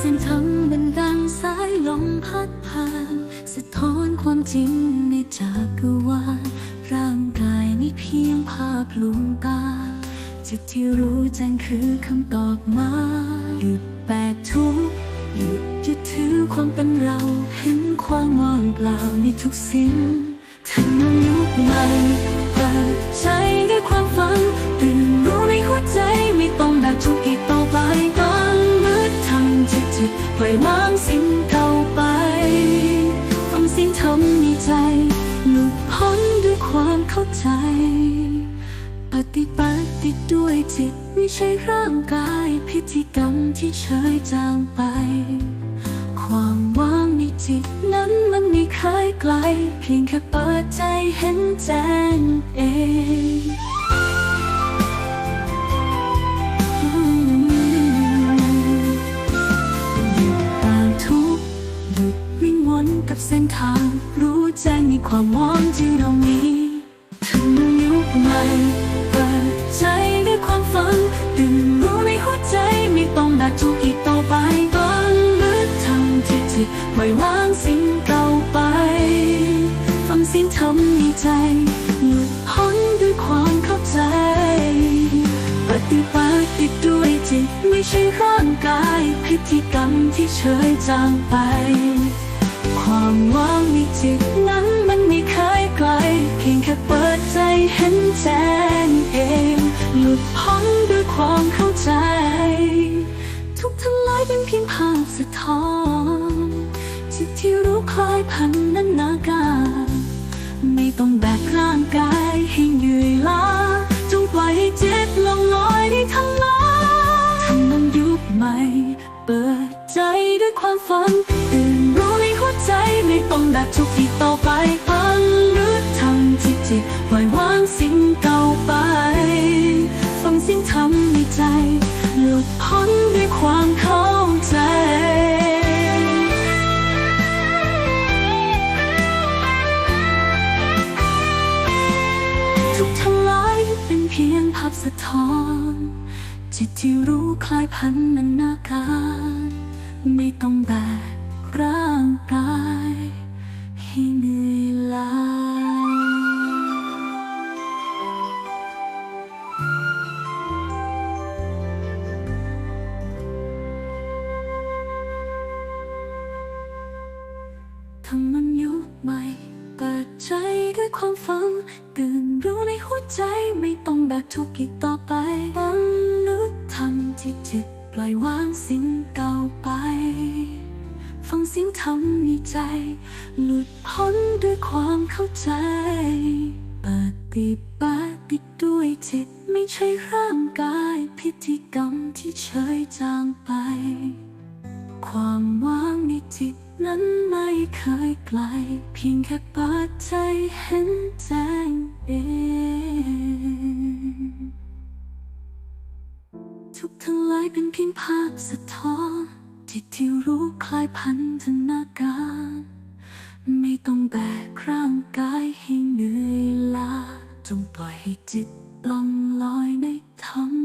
เส้นทางเป็นดังสายลมพัดผ่าน สะท้อนความจริงในจักรวาลร่างกายนี่เพียงภาพลวงตาจิตที่รู้แจ้งคือคำตอบมาหยุดแบกทุกหยุดยึดถือความเป็นเราเห็นความว่างเปล่าในทุกสิ่งถึงยุคใหม่ ปล่อยวางสิ่งเก่าไปฟังเสียงทำในใจ หลุดพ้นด้วยความเข้าใจ ปฏิบัติด้วยจิตไม่ใช่ร่างกาย พิธีกรรมที่เฉยจางไป ความว่างในจิตนั้นมันไม่เคยไกล เพียงแค่เปิดใจเห็นแจ้ง ความหวังที่เรามีถึงยุคใหม่เปิดใจด้วยความฝันตื่นรู้ในหัวใจไม่ต้องแบกทุกข์อีกต่อไปต้องลึกทำที่จิตปล่วางสิ่งเก่าไป ฟังเสียงทำในใจหลุดพ้นด้วยความเข้าใจ ปฏิบัติด้วยจิตไม่ใช่ร่างกายพิธีกรรมที่เฉยจางไป ความว่างในจิตนั้นมันไม่เคยไกล เพียงแค่เปิดใจเห็นแจ้งเอง หลุดพ้นด้วยความเข้าใจ ทุกทั้งหลายเป็นเพียงภาพสะท้อนจิตที่รู้คล้ายพันนั้นนาการไม่ต้องแบกร่างกายให้เหนื่อยล้าจงปล่อยให้จิตลงลอยในทางลาทำมันยุคใหม่ เปิดใจด้วยความฝันตื่น ในหัวใจไม่ต้องแบกทุกข์อีกต่อไปฟังลึกทำจิตจิตปล่อยวางสิ่งเก่าไปฟังสิ่งทำในใจหลุดพ้นด้วยความเข้าใจทุกทั้งหลายเป็นเพียงภาพสะท้อน จิตที่รู้คล้ายพันนันนาการ ไม่ต้องแบก ร่างกายให้เหนื่อยล้าทำมันยุคใหม่เปิดใจด้วยความฝันตื่นรู้ในหัวใจไม่ต้องแบกทุกข์อีกต่อไปฟังลึกทำที่จิตปล่อยวางสิ่งเก่าไป ทำในใจ หลุดพ้นด้วยความเข้าใจปฏิบัติด้วยจิตไม่ใช่ร่างกาย พิธีกรรมที่เฉยจางไป ความว่างในจิตนั้นไม่เคยไกล เพียงแค่เปิดใจเห็นแจ้งเองทุกทั้งหลายเป็นเพียงภาพสะท้อน จิตที่รู้คลายพันธนาการ ไม่ต้องแบกร่างกายให้เหนื่อยล้าจงปล่อยให้จิตล่องลอยในธรรม